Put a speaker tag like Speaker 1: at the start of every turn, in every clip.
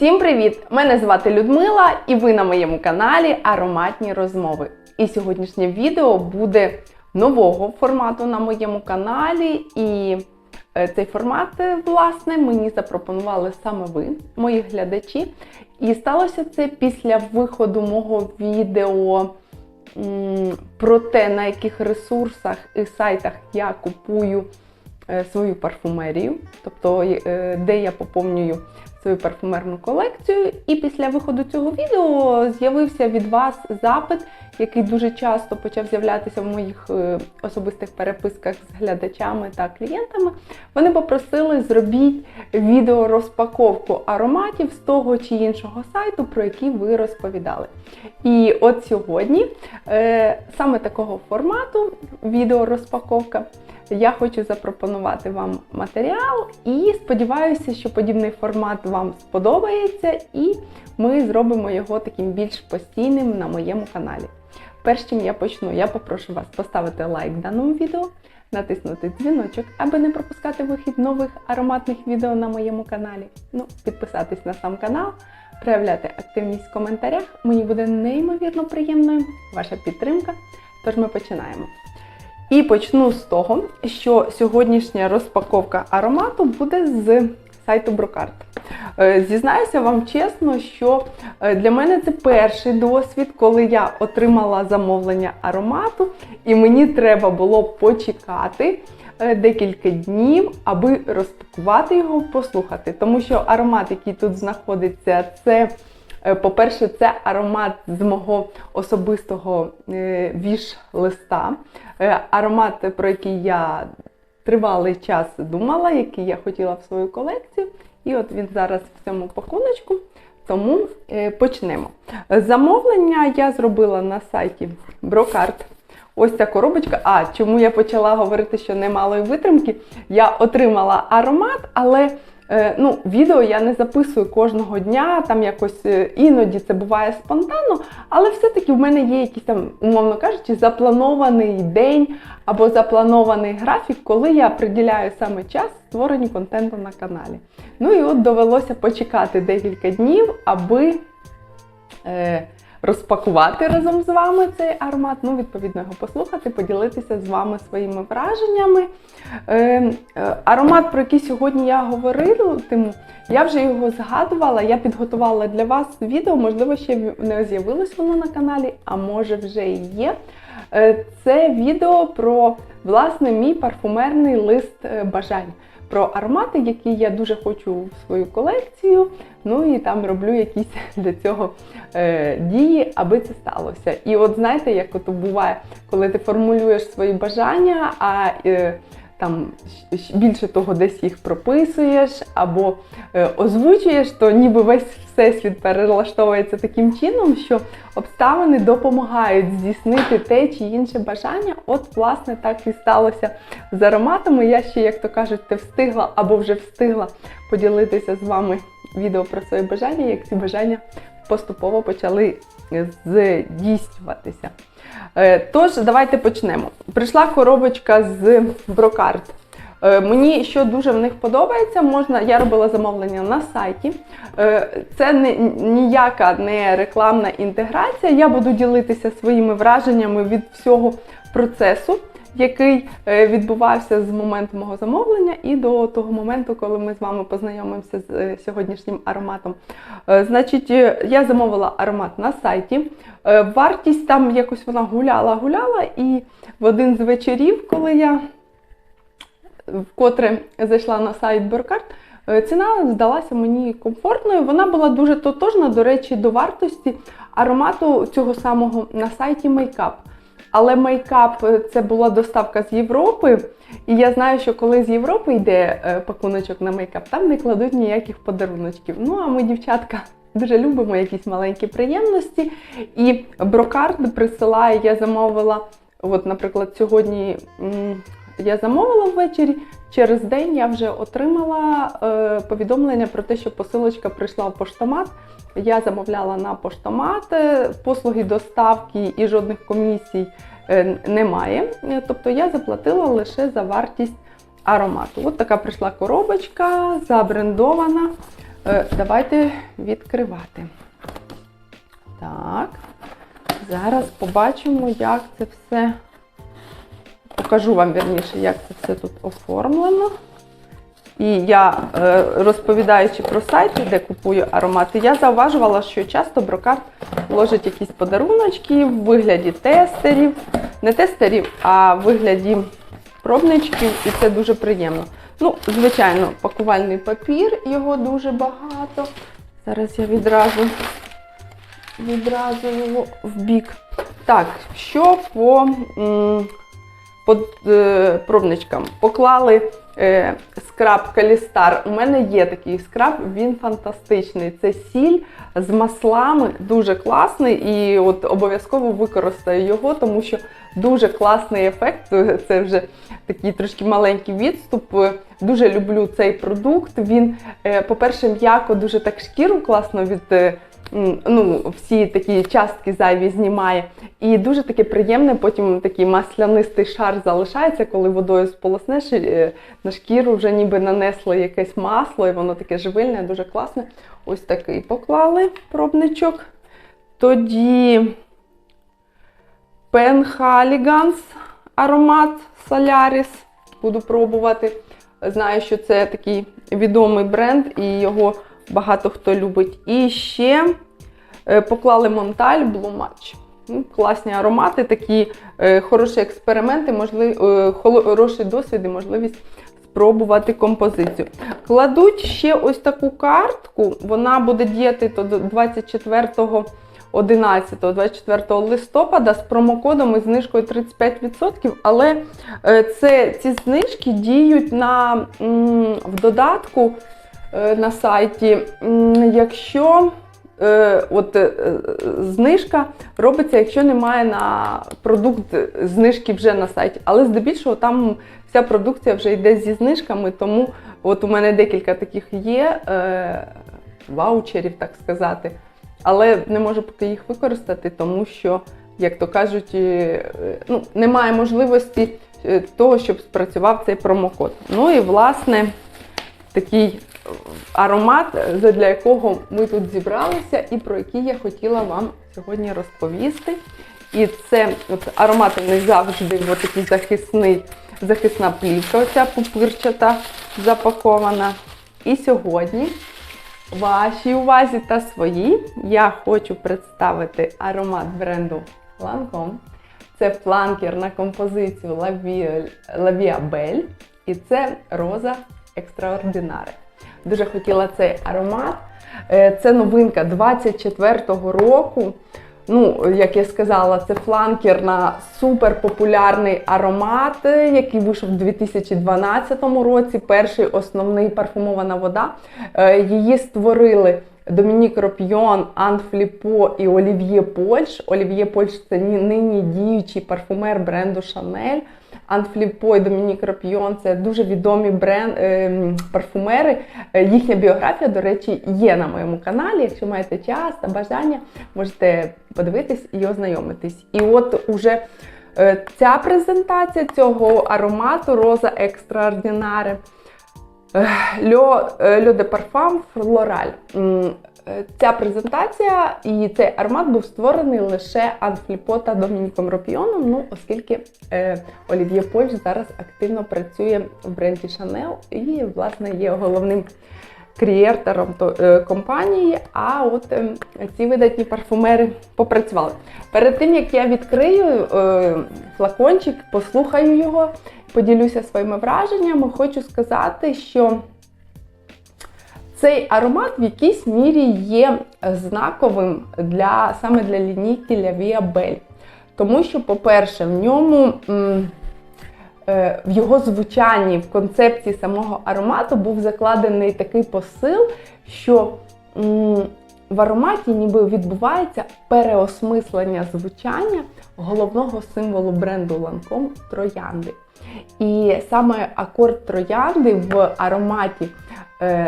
Speaker 1: Всім привіт! Мене звати Людмила, і ви на моєму каналі Ароматні розмови. І сьогоднішнє відео буде нового формату на моєму каналі. І е, цей формат, е, власне, мені запропонували саме ви, мої глядачі. І сталося це після виходу мого відео про те, на яких ресурсах і сайтах я купую е, свою парфумерію, тобто де я поповнюю свою парфумерну колекцію. І після виходу цього відео з'явився від вас запит, який дуже часто почав з'являтися в моїх е, особистих переписках з глядачами та клієнтами. Вони попросили зробіть відео розпаковку ароматів з того чи іншого сайту, про який ви розповідали. І от сьогодні е, саме такого формату відео розпаковка. Я хочу запропонувати вам матеріал і сподіваюся, що подібний формат вам сподобається, і ми зробимо його таким більш постійним на моєму каналі. Перш чим я почну, я попрошу вас поставити лайк даному відео, натиснути дзвіночок, аби не пропускати вихід нових ароматних відео на моєму каналі. Ну, підписатись на сам канал, проявляти активність в коментарях. Мені буде неймовірно приємною ваша підтримка. Тож ми починаємо. І почну з того, що сьогоднішня розпаковка аромату буде з сайту Брокарт. Е, Зізнаюся вам чесно, що е, для мене це перший досвід, коли я отримала замовлення аромату, і мені треба було почекати е, декілька днів, аби розпакувати його, послухати. Тому що аромат, який тут знаходиться, це. Е, По-перше, це аромат з мого особистого е, віш-листа. Е, Аромат, про який я тривалий час думала, який я хотіла в свою колекцію. І от він зараз в цьому пакуночку. Тому почнемо. Замовлення я зробила на сайті Brocart. Ось ця коробочка. А чому я почала говорити, що немалої витримки? Я отримала аромат, але ну, відео я не записую кожного дня, там якось е, іноді це буває спонтанно, але все-таки в мене є якийсь там, умовно кажучи, запланований день або запланований графік, коли я приділяю саме час створенню контенту на каналі. Ну і от довелося почекати декілька днів, аби. Е, Розпакувати разом з вами цей аромат, ну, відповідно, його послухати, поділитися з вами своїми враженнями. Е, е, аромат, про який сьогодні я говоритиму, я вже його згадувала, я підготувала для вас відео, можливо, ще не з'явилось воно на каналі, а може вже і є. Е, це відео про власне мій парфумерний лист е, бажань про аромати, які я дуже хочу в свою колекцію. Ну і там роблю якісь для цього е, дії, аби це сталося. І от знаєте, як от буває, коли ти формулюєш свої бажання, а е, там більше того, десь їх прописуєш або е, озвучуєш, то ніби весь всесвіт перелаштовується таким чином, що обставини допомагають здійснити те чи інше бажання. От, власне, так і сталося з ароматами. Я ще, як то кажуть, не встигла або вже встигла поділитися з вами відео про свої бажання, як ці бажання поступово почали здійснюватися. Е, тож, давайте почнемо. Прийшла коробочка з брокарт. Е, мені що дуже в них подобається, можна, я робила замовлення на сайті. Е, це не, ніяка не рекламна інтеграція. Я буду ділитися своїми враженнями від всього процесу, який відбувався з моменту мого замовлення і до того моменту, коли ми з вами познайомимося з сьогоднішнім ароматом. Значить, я замовила аромат на сайті. Вартість там якось вона гуляла-гуляла, і в один з вечорів, коли я вкотре зайшла на сайт Боркарт, ціна здалася мені комфортною. Вона була дуже тотожна, до речі, до вартості аромату цього самого на сайті Makeup. Але мейкап це була доставка з Європи. І я знаю, що коли з Європи йде пакуночок на мейкап, там не кладуть ніяких подаруночків. Ну, а ми, дівчатка, дуже любимо якісь маленькі приємності. І брокард присилає, я замовила, от, наприклад, сьогодні я замовила ввечері. Через день я вже отримала е, повідомлення про те, що посилочка прийшла в поштомат. Я замовляла на поштомат, послуги доставки і жодних комісій е, немає. Тобто я заплатила лише за вартість аромату. От така прийшла коробочка, забрендована. Е, Давайте відкривати. Так. Зараз побачимо, як це все. Покажу вам вірніше, як це все тут оформлено. І я, е, розповідаючи про сайти, де купую аромати, я зауважувала, що часто брокарт ложить якісь подаруночки в вигляді тестерів, не тестерів, а в вигляді пробничків, і це дуже приємно. Ну, звичайно, пакувальний папір, його дуже багато. Зараз я відразу, відразу його в бік. Так, що по, м, е, пробничкам? Поклали е, скраб Калістар. У мене є такий скраб, він фантастичний. Це сіль з маслами, дуже класний. І от обов'язково використаю його, тому що дуже класний ефект. Це вже такий трошки маленький відступ. Дуже люблю цей продукт. Він, е, по-перше, м'яко дуже так шкіру класно від. Ну, всі такі частки зайві знімає. І дуже таке приємне, потім такий маслянистий шар залишається, коли водою сполоснеш, е, на шкіру вже ніби нанесли якесь масло, і воно таке живильне, дуже класне. Ось такий поклали пробничок. Тоді Пенхаліганс аромат Соляріс. Буду пробувати. Знаю, що це такий відомий бренд, і його багато хто любить. І ще е, поклали Монталь Blue Match. Ну, Класні аромати, такі е, хороші експерименти, можлив, е, хороший досвід і можливість спробувати композицію. Кладуть ще ось таку картку, вона буде діяти до 24 11 24 листопада з промокодом і знижкою 35%, але це, ці знижки діють на, в додатку на сайті, якщо е, от, е, знижка робиться, якщо немає на продукт знижки вже на сайті. Але здебільшого там вся продукція вже йде зі знижками, тому от у мене декілька таких є е, ваучерів, так сказати. Але не можу поки їх використати, тому що, як то кажуть, е, ну, немає можливості е, того, щоб спрацював цей промокод. Ну і власне такий аромат, для якого ми тут зібралися, і про який я хотіла вам сьогодні розповісти. І це от, аромат у них завжди от такий захисний, захисна плівка, оця пупирчата запакована. І сьогодні вашій увазі та своїй я хочу представити аромат бренду Lancome. Це фланкер на композицію La Vie Belle. І це роза екстраординаре. Дуже хотіла цей аромат. Е, Це новинка 24-го року. Ну, як я сказала, це фланкер на суперпопулярний аромат, е, який вийшов у 2012 році. Перший основний парфумована вода. Е, Її створили Домінік Ропйон, Ан Фліпо і Олів'є Польш. Олів'є Польш це нині діючий парфумер бренду Шанель. Ан Домінік Ропйон це дуже відомі бренд, е, парфумери. Е, Їхня біографія, до речі, є на моєму каналі. Якщо маєте час та бажання, можете подивитись і ознайомитись. І от уже е, ця презентація цього аромату Роза Екстраординаре. Е, Льо де Парфам Флораль. Е, Ця презентація і цей аромат був створений лише Анфліпо та Домініком Ропіоном, ну, оскільки е, Олів'є Польш зараз активно працює в бренді Chanel і, власне, є головним крієртором то- е, компанії. А от е, ці видатні парфумери попрацювали. Перед тим як я відкрию е, флакончик, послухаю його, поділюся своїми враженнями, хочу сказати, що цей аромат в якійсь мірі є знаковим для саме для лінійки La Via Тому що, по-перше, в ньому е, в його звучанні, в концепції самого аромату був закладений такий посил, що в ароматі ніби відбувається переосмислення звучання головного символу бренду Lancome троянди. І саме акорд троянди в ароматі е,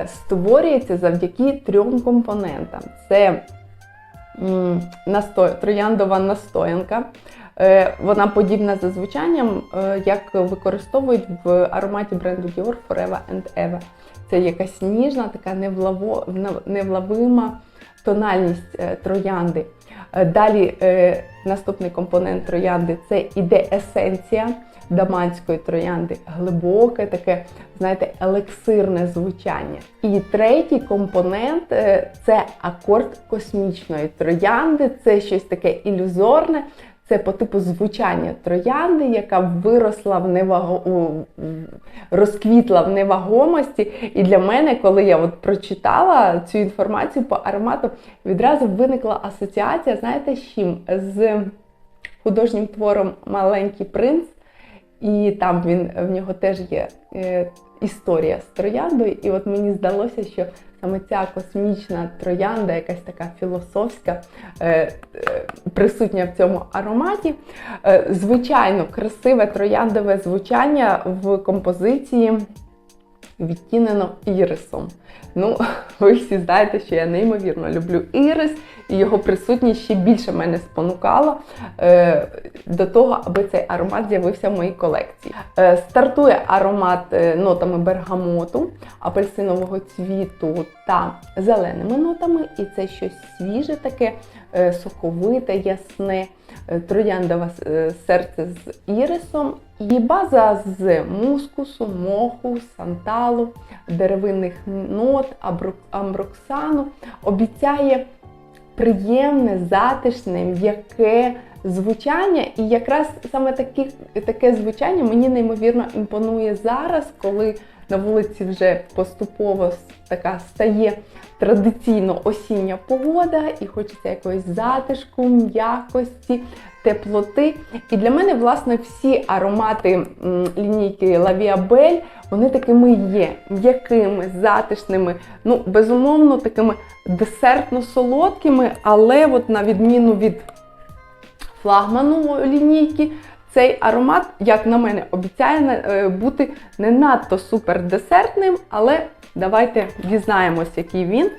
Speaker 1: створюється завдяки трьом компонентам: це м, настой, трояндова настоянка. Е, Вона подібна за звучанням, е, як використовують в ароматі бренду Dior Forever and Ever. це якась ніжна, така невлаво, невловима тональність е, троянди. Е, Далі е, наступний компонент троянди це іде есенція даманської троянди, глибоке, таке, знаєте, елексирне звучання. І третій компонент е, це акорд космічної троянди, це щось таке ілюзорне. Це по типу звучання троянди, яка виросла в неваго... розквітла в невагомості. І для мене, коли я от прочитала цю інформацію по аромату, відразу виникла асоціація, знаєте, з чим? З художнім твором Маленький принц. І там він в нього теж є е, історія з трояндою. І от мені здалося, що саме ця космічна троянда, якась така філософська, е, е, присутня в цьому ароматі. Звичайно, красиве трояндове звучання в композиції відтінено ірисом. Ну, ви всі знаєте, що я неймовірно люблю ірис, і його присутність ще більше мене спонукала е, до того, аби цей аромат з'явився в моїй колекції. Е, стартує аромат е, нотами бергамоту, апельсинового цвіту та зеленими нотами, і це щось свіже, таке е, соковите, ясне, е, трояндове серце з ірисом. І база з мускусу, моху, санталу, деревинних нот, амброксану обіцяє приємне, затишне, м'яке звучання. І якраз саме такі, таке звучання мені неймовірно імпонує зараз, коли на вулиці вже поступово така стає традиційно осіння погода, і хочеться якоїсь затишку, м'якості, теплоти. І для мене, власне, всі аромати лінійки Belle, вони такими є, м'якими, затишними, ну, безумовно, такими десертно-солодкими, але от на відміну від флагману лінійки, цей аромат, як на мене, обіцяє е, бути не надто супер десертним, але давайте дізнаємось, який він.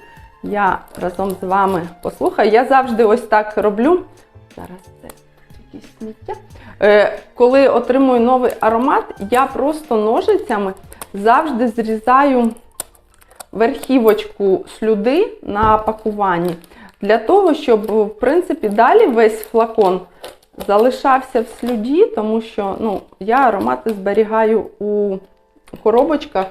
Speaker 1: Я разом з вами послухаю. Я завжди ось так роблю. Зараз це якісь сміття. Е, коли отримую новий аромат, я просто ножицями завжди зрізаю верхівочку слюди на пакуванні. Для того, щоб, в принципі, далі весь флакон залишався в слюді, тому що ну, я аромати зберігаю у коробочках.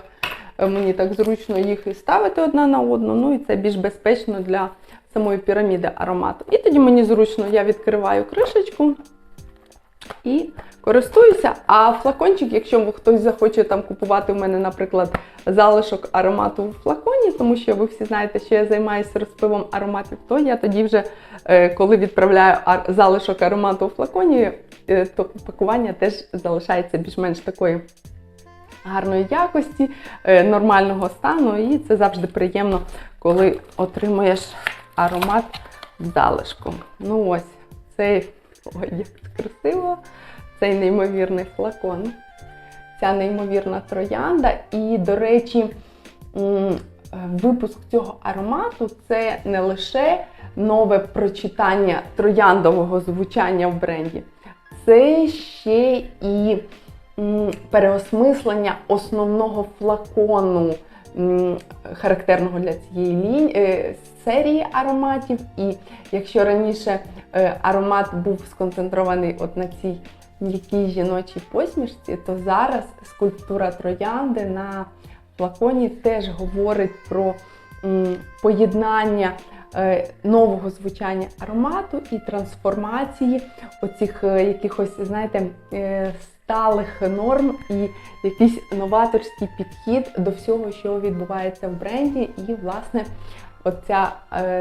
Speaker 1: Е, Мені так зручно їх і ставити одна на одну, ну і це більш безпечно для самої піраміди аромату. І тоді мені зручно, я відкриваю кришечку і користуюся. А флакончик, якщо хтось захоче там купувати у мене, наприклад, залишок аромату в флаконі, тому що ви всі знаєте, що я займаюся розпивом ароматів, то я тоді вже, е, коли відправляю залишок аромату у флаконі, е, то пакування теж залишається більш-менш такої гарної якості, е, нормального стану, і це завжди приємно, коли отримуєш аромат в залишку. Ну ось, цей ой, як красиво, цей неймовірний флакон, ця неймовірна троянда. І, до речі, випуск цього аромату це не лише нове прочитання трояндового звучання в бренді, це ще і переосмислення основного флакону, характерного для цієї лінь... е, серії ароматів. І якщо раніше е, аромат був сконцентрований от на цій м'якій жіночій посмішці, то зараз скульптура троянди на флаконі теж говорить про поєднання е, нового звучання аромату і трансформації оцих е, якихось, знаєте, е, сталих норм і якийсь новаторський підхід до всього, що відбувається в бренді. І, власне, оця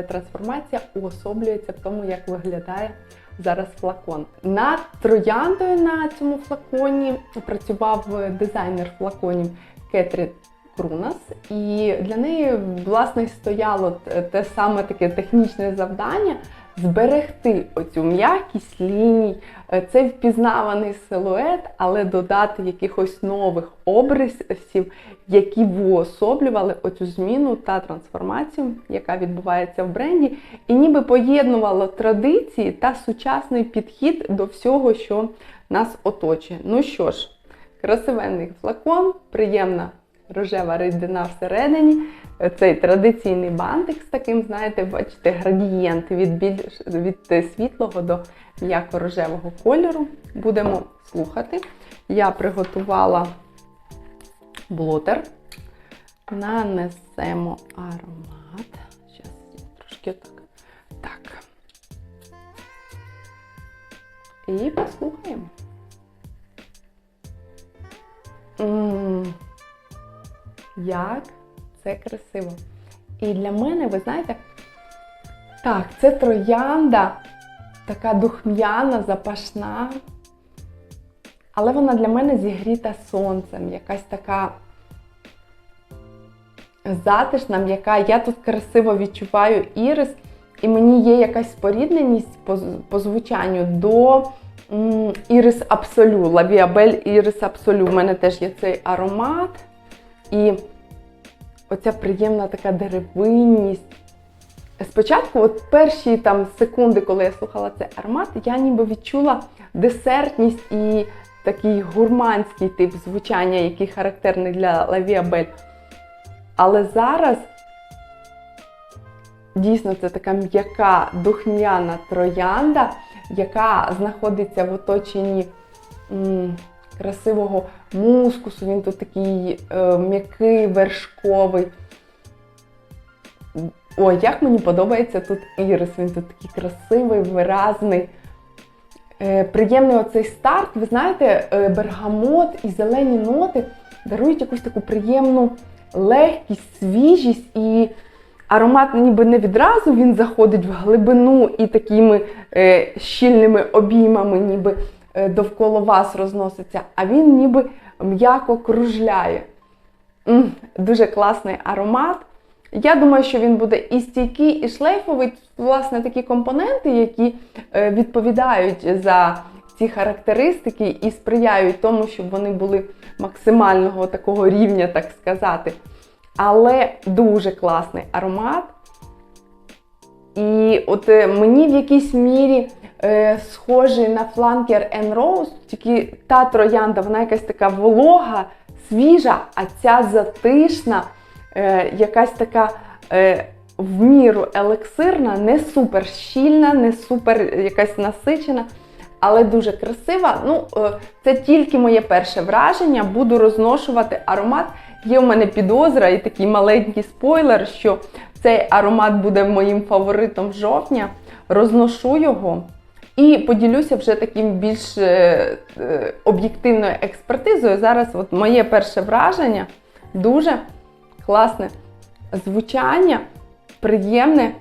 Speaker 1: трансформація уособлюється в тому, як виглядає зараз флакон. Над трояндою на цьому флаконі працював дизайнер флаконів Кетрі Крунас, і для неї власне стояло те саме таке технічне завдання зберегти оцю м'якість ліній, е, цей впізнаваний силует, але додати якихось нових обрисів, які б оцю зміну та трансформацію, яка відбувається в бренді, і ніби поєднувало традиції та сучасний підхід до всього, що нас оточує. Ну що ж, красивенний флакон, приємна рожева рідина всередині. Цей традиційний бантик з таким, знаєте, бачите, градієнт від, більш, від світлого до м'яко-рожевого кольору. Будемо слухати. Я приготувала блотер. Нанесемо аромат. Зараз трошки так. Так. І послухаємо. Як це красиво. І для мене, ви знаєте, так, це троянда, така духм'яна, запашна. Але вона для мене зігріта сонцем, якась така затишна, м'яка. Я тут красиво відчуваю ірис, і мені є якась спорідненість по, по звучанню до м, ірис Абсолю, Лавіабель Ірис Абсолю. У мене теж є цей аромат. І оця приємна така деревинність. Спочатку, от перші там секунди, коли я слухала цей аромат, я ніби відчула десертність і такий гурманський тип звучання, який характерний для Лавіабель. Але зараз дійсно це така м'яка духмяна троянда, яка знаходиться в оточенні красивого мускусу. Він тут такий е, м'який, вершковий. Ой, як мені подобається тут ірис. Він тут такий красивий, виразний. Е, приємний оцей старт. Ви знаєте, е, бергамот і зелені ноти дарують якусь таку приємну легкість, свіжість і аромат ніби не відразу він заходить в глибину і такими е, щільними обіймами, ніби довкола вас розноситься, а він ніби м'яко кружляє. М, дуже класний аромат. Я думаю, що він буде і стійкий, і шлейфовий. Власне, такі компоненти, які е, відповідають за ці характеристики і сприяють тому, щоб вони були максимального такого рівня, так сказати. Але дуже класний аромат. І от е, мені в якійсь мірі е, схожий на фланкер Rose, тільки та троянда, вона якась така волога, свіжа, а ця затишна, е, якась така е, в міру елексирна, не супер щільна, не супер якась насичена, але дуже красива. Ну, е, це тільки моє перше враження. Буду розношувати аромат. Є в мене підозра і такий маленький спойлер, що цей аромат буде моїм фаворитом жовтня. Розношу його і поділюся вже таким більш е, е, об'єктивною експертизою. Зараз от моє перше враження дуже класне звучання, приємне.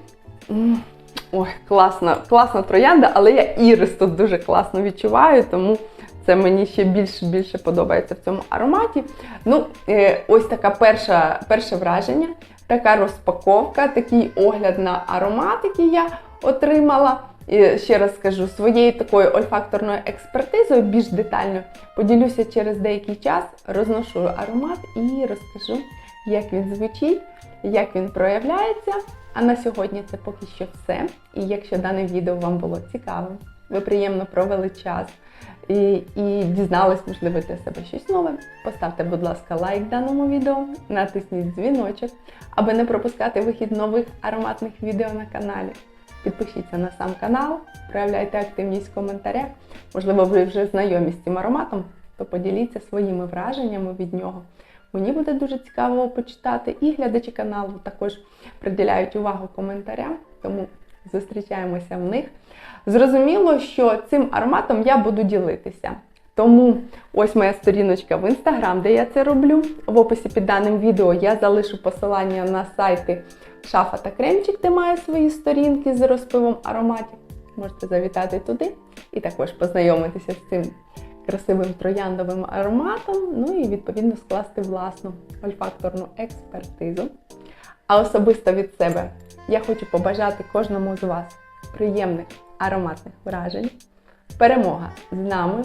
Speaker 1: Ой, класна, класна троянда, але я ірис тут дуже класно відчуваю, тому це мені ще більше більше подобається в цьому ароматі. Ну, е, ось така перша, перше враження, така розпаковка, такий огляд на аромат, який я отримала. І ще раз скажу, своєю такою ольфакторною експертизою більш детально поділюся через деякий час, розношу аромат і розкажу, як він звучить, як він проявляється. А на сьогодні це поки що все. І якщо дане відео вам було цікавим, ви приємно провели час і, і дізнались, можливо, для себе щось нове, поставте, будь ласка, лайк даному відео, натисніть дзвіночок, аби не пропускати вихід нових ароматних відео на каналі. Підпишіться на сам канал, проявляйте активність в коментарях. Можливо, ви вже знайомі з цим ароматом, то поділіться своїми враженнями від нього. Мені буде дуже цікаво почитати, і глядачі каналу також приділяють увагу коментарям, тому зустрічаємося в них. Зрозуміло, що цим ароматом я буду ділитися. Тому ось моя сторіночка в інстаграм, де я це роблю. В описі під даним відео я залишу посилання на сайти Шафа та Кремчик, де має свої сторінки з розпивом ароматів. Можете завітати туди і також познайомитися з цим красивим трояндовим ароматом, ну і відповідно скласти власну ольфакторну експертизу. А особисто від себе я хочу побажати кожному з вас приємних ароматних вражень, перемога з нами